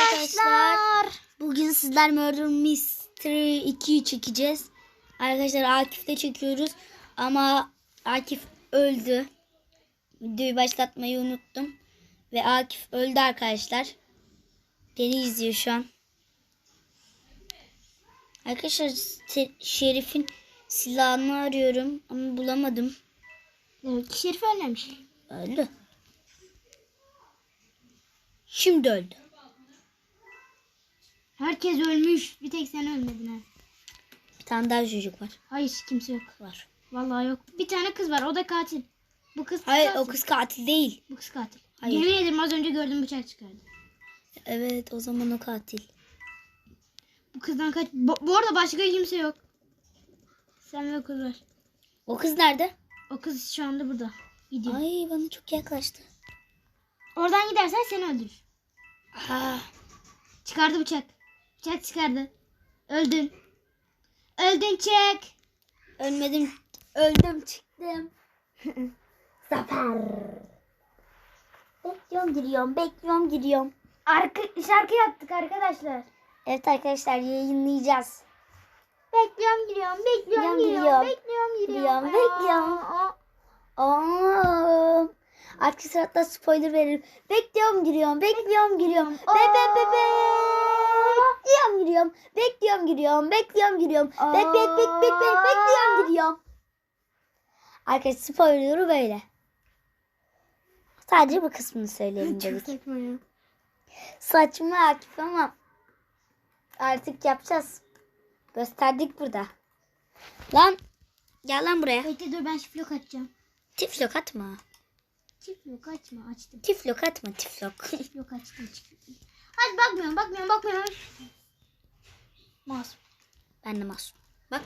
arkadaşlar. Bugün sizler Murder Mystery 2'yi çekeceğiz. Arkadaşlar Akif'te çekiyoruz. Ama Akif öldü. Videoyu başlatmayı unuttum. Ve Akif öldü arkadaşlar. Beni izliyor şu an. Arkadaşlar Şerif'in silahını arıyorum ama bulamadım. Evet, Şerif ölmemiş. Öldü. Şimdi öldü. Herkes ölmüş. Bir tek sen ölmedin ha. Bir tane daha çocuk var. Hayır kimse yok. Var. Vallahi yok. Bir tane kız var. O da katil. Bu kız Hayır katil. o kız katil değil. Bu kız katil. Hayır. Yemin ederim az önce gördüm bıçak çıkardı. Evet o zaman o katil. Bu kızdan kaç... Bu, bu arada başka kimse yok. Sen ve kız var. O kız nerede? O kız şu anda burada. Gidiyor. Ay bana çok yaklaştı. Oradan gidersen seni öldürür. Aa, Çıkardı bıçak. Bıçak çıkardı. Öldün. Öldün çek. ölmedim. Öldüm çıktım. Zafer. Bekliyorum giriyorum. Bekliyorum giriyorum. Arka, şarkı yaptık arkadaşlar. Evet arkadaşlar yayınlayacağız. Bekliyorum giriyorum, bekliyorum Giriyorum, bekliyorum giriyorum. Bekliyorum. Aa, arkadaşlar hatta spoiler veririm. Bekliyorum giriyorum. Bekliyorum giriyorum. Be be be be. Bekliyorum giriyorum. Bekliyorum giriyorum. Bekliyorum giriyorum. Bek bek bek bek bek bekliyorum giriyorum. Arkadaşlar spoiler'ı böyle. Sadece bu kısmını söyleyelim Çok dedik. saçma ya. Saçma Akif ama artık yapacağız. Gösterdik burada. Lan gel lan buraya. Bekle dur ben şiflok açacağım. Tiflok atma. Şiflok açma açtım. Tiflok atma tiflok. Şiflok açtım. Hadi bakmıyorum bakmıyorum bakmıyorum. Masum. ben de masum. Bak.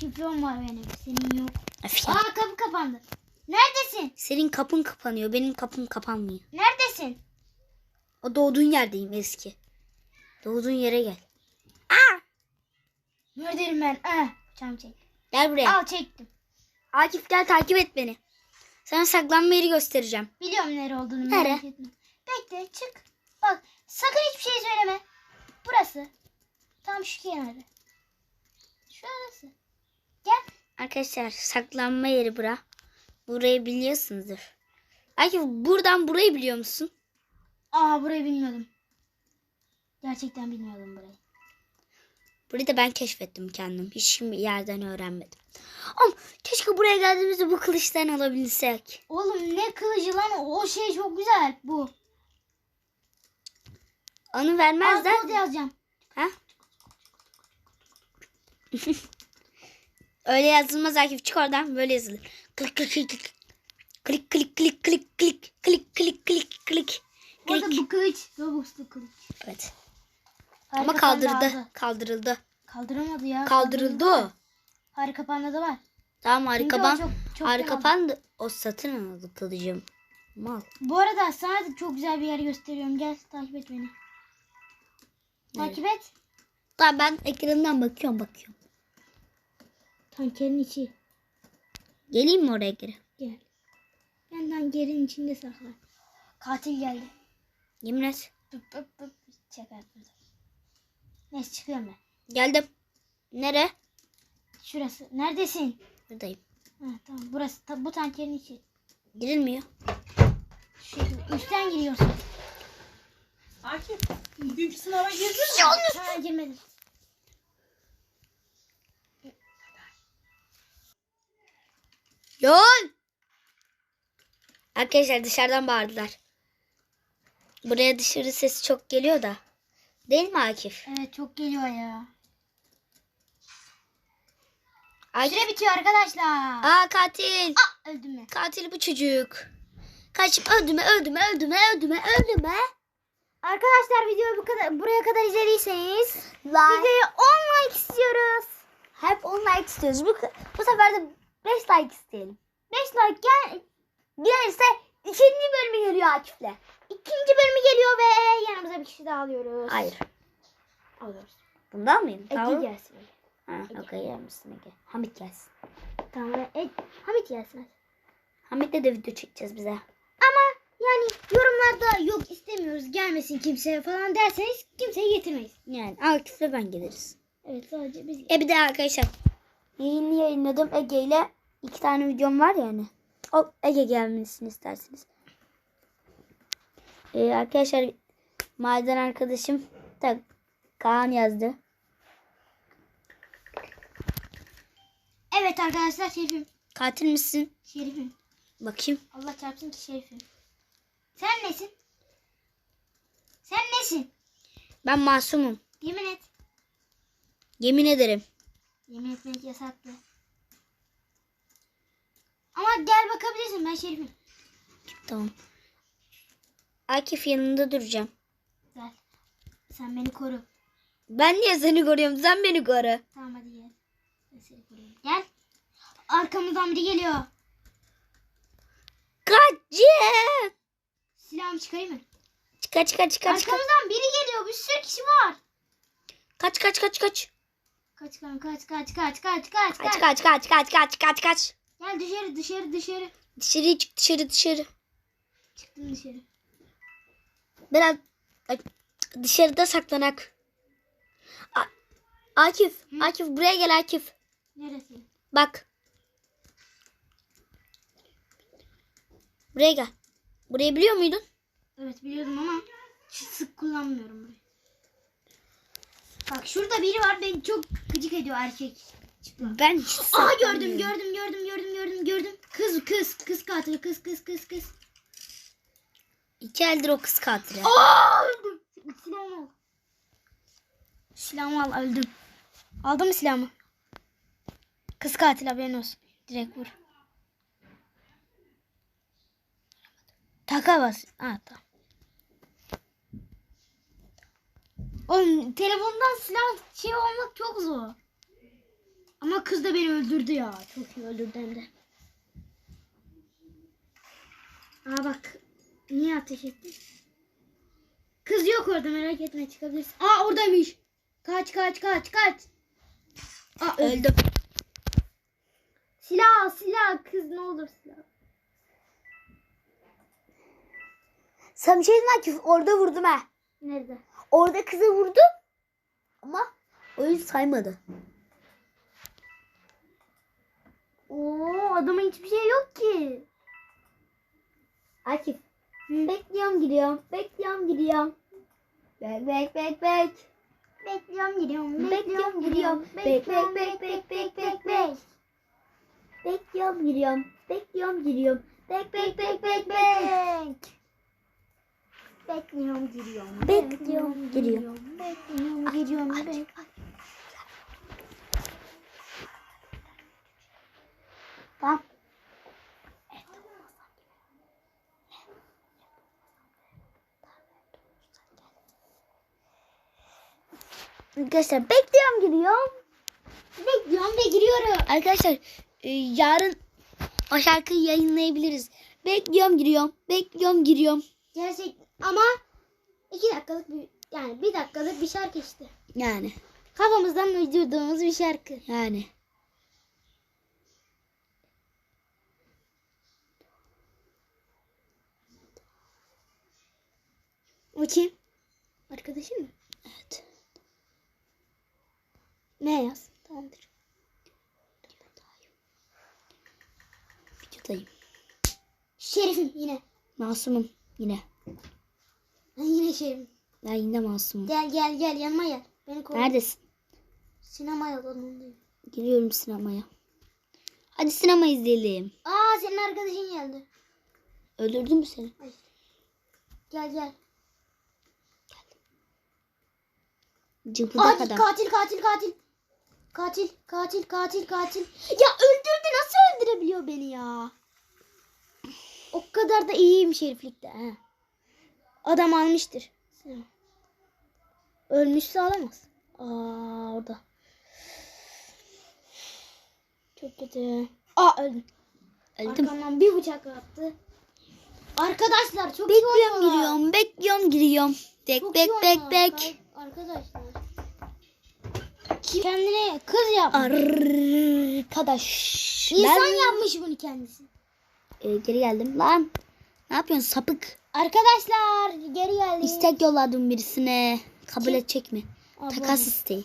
Şiflom var benim. Senin yok. Öf ya. Aa kapı kapandı. Neredesin? Senin kapın kapanıyor. Benim kapım kapanmıyor. Neredesin? O doğduğun yerdeyim eski. Doğduğun yere gel. Neredeyim ben? Ah, çam çek. Gel buraya. Al çektim. Akif gel takip et beni. Sana saklanma yeri göstereceğim. Biliyorum nere olduğunu Nere? Bekle çık. Bak sakın hiçbir şey söyleme. Burası. Tam şu kenarda. Şurası. Gel. Arkadaşlar saklanma yeri bura. Burayı biliyorsunuzdur. Akif buradan burayı biliyor musun? Aa burayı bilmiyordum. Gerçekten bilmiyordum burayı. Burayı da ben keşfettim kendim. Hiç yerden öğrenmedim. Ama keşke buraya geldiğimizde bu kılıçtan alabilsek. Oğlum ne kılıcı lan o şey çok güzel bu. Onu Al vermezler. kod yazacağım. Ha? Öyle yazılmaz Akif. Çık oradan. Böyle yazılır. Klik klik klik klik. Klik klik klik klik klik klik klik klik klik. Klik. bu kılıç Robux'lu kılıç. Evet. Harika Ama kaldırdı. aldı. Kaldırıldı. Kaldıramadı ya. Kaldırıldı. Harika panda da var. Tamam Çünkü harika o pan. çok- çok Harika pan o satın aldı kılıcım. Mal. Bu arada sana da çok güzel bir yer gösteriyorum. Gel takip et beni. Takip et. Tamam ben ekrandan bakıyorum bakıyorum. Tankerin içi. Geleyim mi oraya geri? Gel. Benden yerin içinde sakla. Katil geldi. Yemin et. Pıp pıp pıp. Çeker burada. Neyse çıkıyorum ben. Geldim. Nere? Şurası. Neredesin? Buradayım. Ha, tamam. Burası. Ta- bu tankerin içi. Girilmiyor. Şu, üstten giriyorsun. Akif, bugünkü sınava girdin mi? Ha girmedim. Yol. Arkadaşlar dışarıdan bağırdılar. Buraya dışarı sesi çok geliyor da. Değil mi Akif? Evet çok geliyor ya. Akif. Süre bitiyor arkadaşlar. Aa katil. Aa, öldüm mü? Katil bu çocuk. Kaçıp öldüme öldüme öldüme öldüme öldüme. Arkadaşlar videoyu bu kadar buraya kadar izlediyseniz Like. videoyu 10 like istiyoruz. Hep 10 like istiyoruz. Bu, bu sefer de 5 like isteyelim. 5 like gel. Gelirse ikinci bölümü geliyor Akif'le. İkinci bölümü geliyor ve yanımıza bir kişi daha alıyoruz. Hayır. Alıyoruz. Bundan mıyım? Ege Tamam. gelsin. Ha, okey gelmişsin Ege. Hamit gelsin. Tamam. E, Hamit gelsin. Hamit'le de video çekeceğiz bize. Yani yorumlarda yok istemiyoruz gelmesin kimse falan derseniz kimseyi getirmeyiz. Yani Akif'le ben geliriz. Evet sadece biz. E bir de arkadaşlar yayını yayınladım Ege ile iki tane videom var yani. O Ege gelmesini isterseniz. E, arkadaşlar maden arkadaşım da Kaan yazdı. Evet arkadaşlar Şerif'im. Katil misin? Şerif'im. Bakayım. Allah çarpsın ki Şerif'im. Sen nesin? Sen nesin? Ben masumum. Yemin et. Yemin ederim. Yemin etmek yasaklı. Ama gel bakabilirsin ben Şerif'im. Tamam. Akif yanında duracağım. Gel. Sen beni koru. Ben niye seni koruyorum? Sen beni koru. Tamam hadi gel. Ben seni koruyorum. Gel. Arkamızdan biri geliyor. Kaçın. Silahımı çıkarayım mı? Çıkar çıkar çıkar çıkar. Arkamızdan biri geliyor. Bir sürü kişi var. Kaç kaç kaç kaç. Kaç kaç kaç kaç kaç kaç kaç Kaç kaç. kaç kaç kaç kaç kaç. Gel dışarı dışarı dışarı. Dışarı çık dışarı dışarı. Çıktım dışarı. Biraz dışarıda saklanak. A- Akif, Hı? Akif buraya gel Akif. Neresi? Bak. Buraya gel. Burayı biliyor muydun? Evet biliyorum ama sık kullanmıyorum burayı. Bak şurada biri var beni çok gıcık ediyor erkek. Ben hiç Aha gördüm gördüm gördüm gördüm gördüm gördüm. Kız kız kız katili kız kız kız kız. İki eldir o kız katili. Aa öldüm. Silahımı al. Silahımı al öldüm. Aldın mı silahımı? Kız katil haberin olsun. Direkt vur. Taka bas. Ha tamam. Oğlum telefondan silah şey olmak çok zor. Ama kız da beni öldürdü ya. Çok iyi öldürdü hem de. Aa bak. Niye ateş ettin? Kız yok orada merak etme çıkabilirsin. Aa oradaymış. Kaç kaç kaç kaç. Aa öldü. Öldüm. Silah silah kız ne olur silah. Sana bir şey Akif? Orada vurdum ha. Nerede? Orada kızı vurdum. Ama oyun saymadı. Oo adamın hiçbir şey yok ki. Akif. Bekliyorum gidiyorum. Bekliyorum gidiyorum. Bek bek bek bek. Bekliyorum gidiyorum. Bekliyorum gidiyorum. Bek bek bek bek bek bek bek. Bekliyorum giriyorum. Bekliyorum giriyorum. Bek bek bek bek bek. Bekliyorum giriyorum. Bekliyorum, giriyorum. Bekliyorum giriyorum. Tamam. Arkadaşlar bekliyorum giriyorum. Bekliyorum ve giriyorum. Arkadaşlar e, yarın o şarkıyı yayınlayabiliriz. Bekliyorum giriyorum. Bekliyorum giriyorum. Gerçek ama iki dakikalık bir yani bir dakikalık bir şarkı işte. Yani Kafamızdan uydurduğumuz bir şarkı. yani. O kim? Arkadaşın mı? Evet. Ne yaz? Tamamdır. Videodayım. Şerifim yine. Masumum yine. Yine şerifim. Ben yine masumum. Gel gel gel yanıma gel. Beni koru. Neredesin? Sinemaya alanındayım. Geliyorum sinemaya. Hadi sinema izleyelim. Aa senin arkadaşın geldi. Öldürdü mü seni? Gel gel. Cıbıdak Katil adam. katil katil katil. Katil katil katil katil. Ya öldürdü nasıl öldürebiliyor beni ya? O kadar da iyiyim şeriflikte. He. Adam almıştır. Ölmüşse alamaz. Aa orada. Çok kötü. Aa öldüm. Öldüm. Arkamdan bir bıçak attı. Arkadaşlar çok iyi Bekliyorum oynuyorlar. giriyorum. Bekliyorum giriyorum. Bek Çok bek iyi bek bek. Arkadaşlar. Kendine kız yapmış. Arkadaş. İnsan ben yapmış bunu kendisi. e, geri geldim. Lan. Ne yapıyorsun sapık? Arkadaşlar geri geldik. İstek yolladım birisine. Kabul edecek mi? Abone. Takas isteği.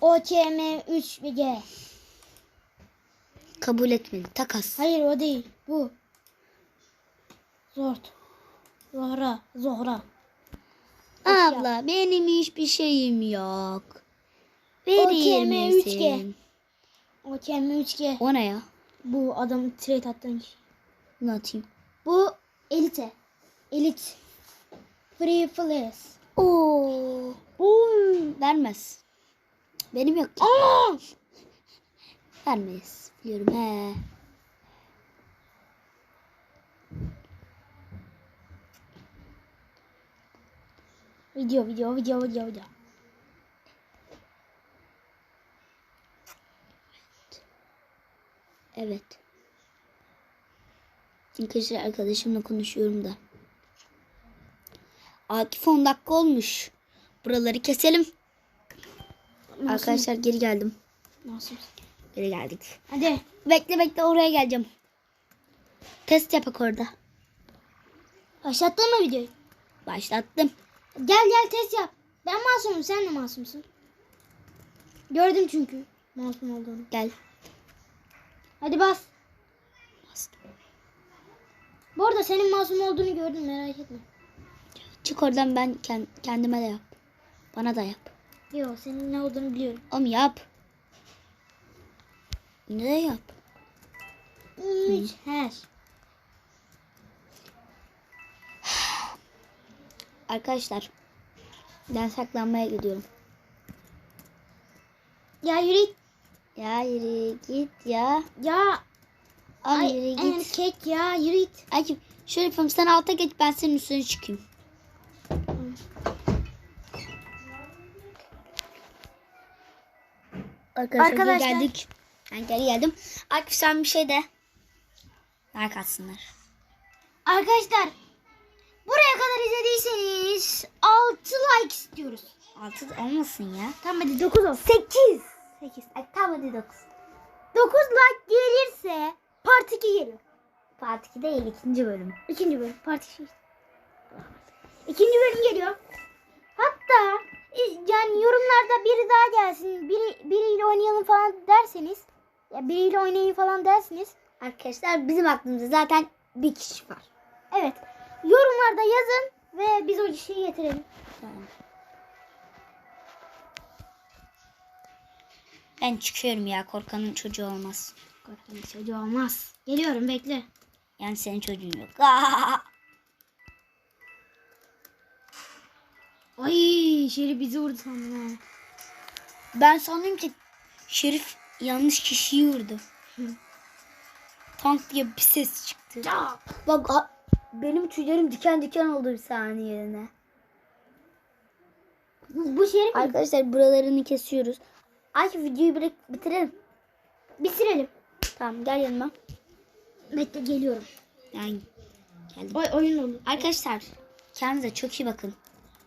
OKM 3 G. Kabul etmedi. Takas. Hayır o değil. Bu. Zort. Zohra. Zohra. Abla benim hiçbir şeyim yok. Verir OTM misin? 3G. OKM 3 G. O ne ya? Bu adamın trade attığın kişi. Ne atayım? Bu elite. Elit. Free Flash. Oo. Boom. Vermez. Benim yok. Aa! Vermez. Biliyorum he. Video video video video video. Evet. Arkadaşlar arkadaşımla konuşuyorum da. Akif 10 dakika olmuş. Buraları keselim. Arkadaşlar geri geldim. Nasıl? Geri geldik. Hadi. Bekle bekle oraya geleceğim. Test yapak orada. Başlattın mı videoyu? Başlattım. Gel gel test yap. Ben masumum sen de masumsun. Gördüm çünkü masum olduğunu. Gel. Hadi bas. Bu arada senin masum olduğunu gördüm merak etme. Çık oradan ben kend- kendime de yap. Bana da yap. Yok senin ne olduğunu biliyorum. Oğlum yap. Ne yap. Üç. Her. Arkadaşlar. Ben saklanmaya gidiyorum. Ya yürü. Ya yürü git ya. Ya. Al Ay, yürü git. kek ya yürü. git. Akif şöyle yapalım sen alta geç ben senin üstüne çıkayım. Arkadaşlar, Arkadaşlar. geldik. Ben geri geldim. Akif sen bir şey de. Like atsınlar. Arkadaşlar. Buraya kadar izlediyseniz 6 like istiyoruz. Altı da olmasın ya. Tamam hadi 9 olsun. 8. 8. Ay tamam hadi 9. 9 like gelirse part 2 geliyor. Part 2 değil ikinci bölüm. İkinci bölüm part 2. İkinci bölüm geliyor. Hatta e, yani yorumlarda biri daha gelsin. Biri, biriyle oynayalım falan derseniz. Ya biriyle oynayın falan dersiniz. Arkadaşlar bizim aklımızda zaten bir kişi var. Evet. Yorumlarda yazın ve biz o kişiyi getirelim. Ben çıkıyorum ya korkanın çocuğu olmaz. Korkan çocuğu olmaz. Geliyorum bekle. Yani senin çocuğun yok. Ay Şerif bizi vurdu sandım ha. Ben sandım ki Şerif yanlış kişiyi vurdu. Tank diye bir ses çıktı. Ya. Bak ha- benim tüylerim diken diken oldu bir saniyeliğine. Bu, bu Şerif mi? Arkadaşlar buralarını kesiyoruz. Ay videoyu bırak bitirelim. Bitirelim. Tamam gel yanıma. Bekle geliyorum. Yani geldim. Oy oyun oldu. Arkadaşlar kendinize çok iyi bakın.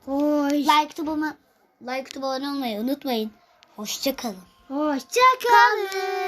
Oy. Like tubuma like abone olmayı unutmayın. Hoşça kalın. Hoşça kalın.